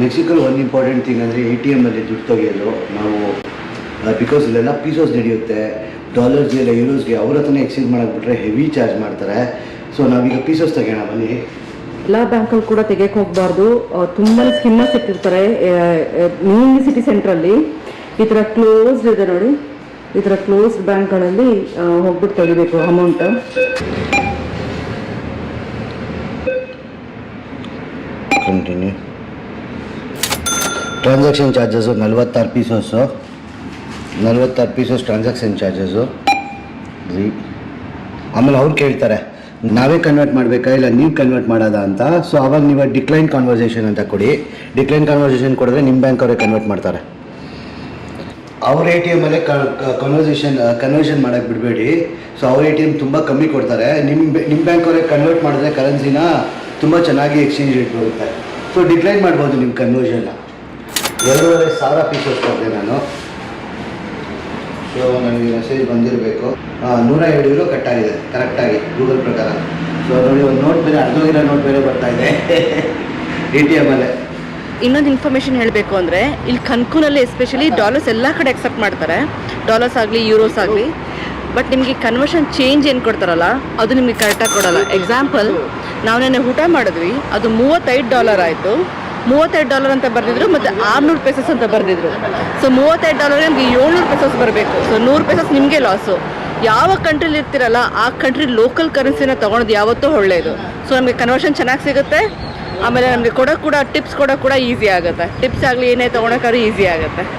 ಮೆಕ್ಸಿಕಲ್ ಒಂದು important thing ಅಂದರೆ A T ಎಮ್ಮಲ್ಲಿ ದುಡ್ಡು ತೆಗೆಯೋದು ನಾವು ಬಿಕಾಸ್ ಇಲ್ಲೆಲ್ಲ ಪೀಸೋಸ್ ನಡೆಯುತ್ತೆ ಡಾಲರ್ಸ್ಗೆ ಇಲ್ಲ ಯೂರೋಸ್ಗೆ ಅವ್ರ ಹತ್ರ ಎಕ್ಸ್ಚೇಂಜ್ ಮಾಡೋಕ್ಬಿಟ್ರೆ ಹೆವಿ ಚಾರ್ಜ್ ಮಾಡ್ತಾರೆ. ಸೊ ನಾವೀಗ ಪೀಸೋಸ್ ತೆಗೋಣ ಬನ್ನಿ. ಎಲ್ಲ ಬ್ಯಾಂಕಲ್ಲಿ ಕೂಡ ತೆಗೆಯಕ್ಕೆ ಹೋಗಬಾರ್ದು. ತುಂಬ ಸ್ಕಿಮ್ಮ ಇಟ್ಟಿರ್ತಾರೆ. ಮೇನ್ಲಿ ಸಿಟಿ ಸೆಂಟ್ರಲ್ಲಿ ಈ ಥರ ಕ್ಲೋಸ್ಡ್ ಇದೆ ನೋಡಿ. ಈ ಥರ ಕ್ಲೋಸ್ಡ್ ಬ್ಯಾಂಕ್ಗಳಲ್ಲಿ ಹೋಗ್ಬಿಟ್ಟು ತೆಗಿಬೇಕು ಅಮೌಂಟ್ ಕಂಟಿನ್ಯೂ ಟ್ರಾನ್ಸಾಕ್ಷನ್ ಚಾರ್ಜಸ್ಸು ನಲ್ವತ್ತಾರು ಪೀಸಸ್ಸು ನಲ್ವತ್ತಾರು ಪೀಸಸ್ ಟ್ರಾನ್ಸಾಕ್ಷನ್ ಚಾರ್ಜಸ್ಸು ರೀ ಆಮೇಲೆ ಅವ್ರು ಕೇಳ್ತಾರೆ, ನಾವೇ ಕನ್ವರ್ಟ್ ಮಾಡಬೇಕಾ ಇಲ್ಲ ನೀವು ಕನ್ವರ್ಟ್ ಮಾಡೋದಾ ಅಂತ? ಸೊ ಅವಾಗ ನೀವು ಡಿಕ್ಲೈನ್ ಕಾನ್ವರ್ಸೇಷನ್ ಅಂತ ಕೊಡಿ. ಡಿಕ್ಲೈನ್ ಕಾನ್ವರ್ಸೇಷನ್ ಕೊಡಿದ್ರೆ ನಿಮ್ಮ ಬ್ಯಾಂಕ್ ಅವರೇ ಕನ್ವರ್ಟ್ ಮಾಡ್ತಾರೆ. ಅವ್ರ ಎ ಟಿ ಎಮ್ಮಲ್ಲೇ ಕನ್ವರ್ಸೇಷನ್ ಕನ್ವರ್ಷನ್ ಮಾಡೋಕ್ಕೆ ಬಿಡಬೇಡಿ. ಸೊ ಅವ್ರ ಎ ಟಿ ಎಂ ತುಂಬ ಕಮ್ಮಿ ಕೊಡ್ತಾರೆ. ನಿಮ್ಮ ನಿಮ್ಮ ಬ್ಯಾಂಕ್ ಅವರೇ ಕನ್ವರ್ಟ್ ಮಾಡಿದ್ರೆ ಕರೆನ್ಸಿನ ತುಂಬ ಚೆನ್ನಾಗಿ ಎಕ್ಸ್ಚೇಂಜ್ ರೇಟ್ ಬರುತ್ತೆ ಸೊ ಡಿಕ್ಲೈನ್ ಮಾಡ್ಬೋದು ನಿಮ್ಮ ಕನ್ವರ್ಷನ್ನ ಎರಡೂವರೆ ಸಾವಿರ ಪೀಸಸ್ ಕೊಟ್ಟೆ ನಾನು. ಸೊ ನನಗೆ ಮೆಸೇಜ್ ಬಂದಿರಬೇಕು. ನೂರ ಏಳು ಯೂರೋ ಕಟ್ಟಾಗಿದೆ ಕರೆಕ್ಟಾಗಿ ಗೂಗಲ್ ಪ್ರಕಾರ. ಸೊ ನೋಡಿ, ಒಂದು ನೋಟ್ ಬೇರೆ ಅರ್ಧೋಗಿರೋ ನೋಟ್ ಬೇರೆ ಬರ್ತಾ ಇದೆ. ಎ ಟಿ ಎಮಲ್ಲೇ ಇನ್ನೊಂದು ಇನ್ಫಾರ್ಮೇಷನ್ ಹೇಳಬೇಕು ಅಂದರೆ, ಇಲ್ಲಿ ಕನ್ಕೂನಲ್ಲಿ ಎಸ್ಪೆಷಲಿ ಡಾಲರ್ಸ್ ಎಲ್ಲ ಕಡೆ ಅಕ್ಸೆಪ್ಟ್ ಮಾಡ್ತಾರೆ. ಡಾಲರ್ಸ್ ಆಗಲಿ ಯೂರೋಸ್ ಆಗಲಿ. ಬಟ್ ನಿಮಗೆ ಕನ್ವರ್ಷನ್ ಚೇಂಜ್ ಏನು ಕೊಡ್ತಾರಲ್ಲ, ಅದು ನಿಮಗೆ ಕರೆಕ್ಟಾಗಿ ಕೊಡಲ್ಲ. ಎಕ್ಸಾಂಪಲ್ ನಾವು ನೆನ್ನೆ ಊಟ ಮಾಡಿದ್ವಿ, ಅದು ಮೂವತ್ತೈದು ಡಾಲರ್ ಆಯಿತು. ಮೂವತ್ತೈದು ಡಾಲರ್ ಅಂತ ಬರೆದಿದ್ರು ಮತ್ತು ಆರ್ನೂರು ಪೆಸಸ್ ಅಂತ ಬರೆದಿದ್ರು. ಸೊ ಮೂವತ್ತೆರಡು ಡಾಲರ್ ನಮಗೆ ಏಳ್ನೂರು ಪೆಸಸ್ ಬರಬೇಕು. ಸೊ ನೂರು ಪೆಸಸ್ ನಿಮಗೆ ಲಾಸು ಯಾವ ಕಂಟ್ರಿಲಿ ಇರ್ತಿರಲ್ಲ, ಆ ಕಂಟ್ರಿ ಲೋಕಲ್ ಕರೆನ್ಸಿನ ತೊಗೊಳೋದು ಯಾವತ್ತೂ ಒಳ್ಳೆಯದು ಸೊ ನಮಗೆ ಕನ್ವರ್ಷನ್ ಚೆನ್ನಾಗಿ ಸಿಗುತ್ತೆ. ಆಮೇಲೆ ನಮಗೆ ಕೊಡೋಕೆ ಕೂಡ ಟಿಪ್ಸ್ ಕೊಡೋಕೆ ಕೂಡ ಈಸಿ ಆಗುತ್ತೆ. ಟಿಪ್ಸ್ ಆಗಲಿ ಏನೇ ತೊಗೊಳಕ್ಕಾದ್ರೂ ಈಸಿ ಆಗುತ್ತೆ.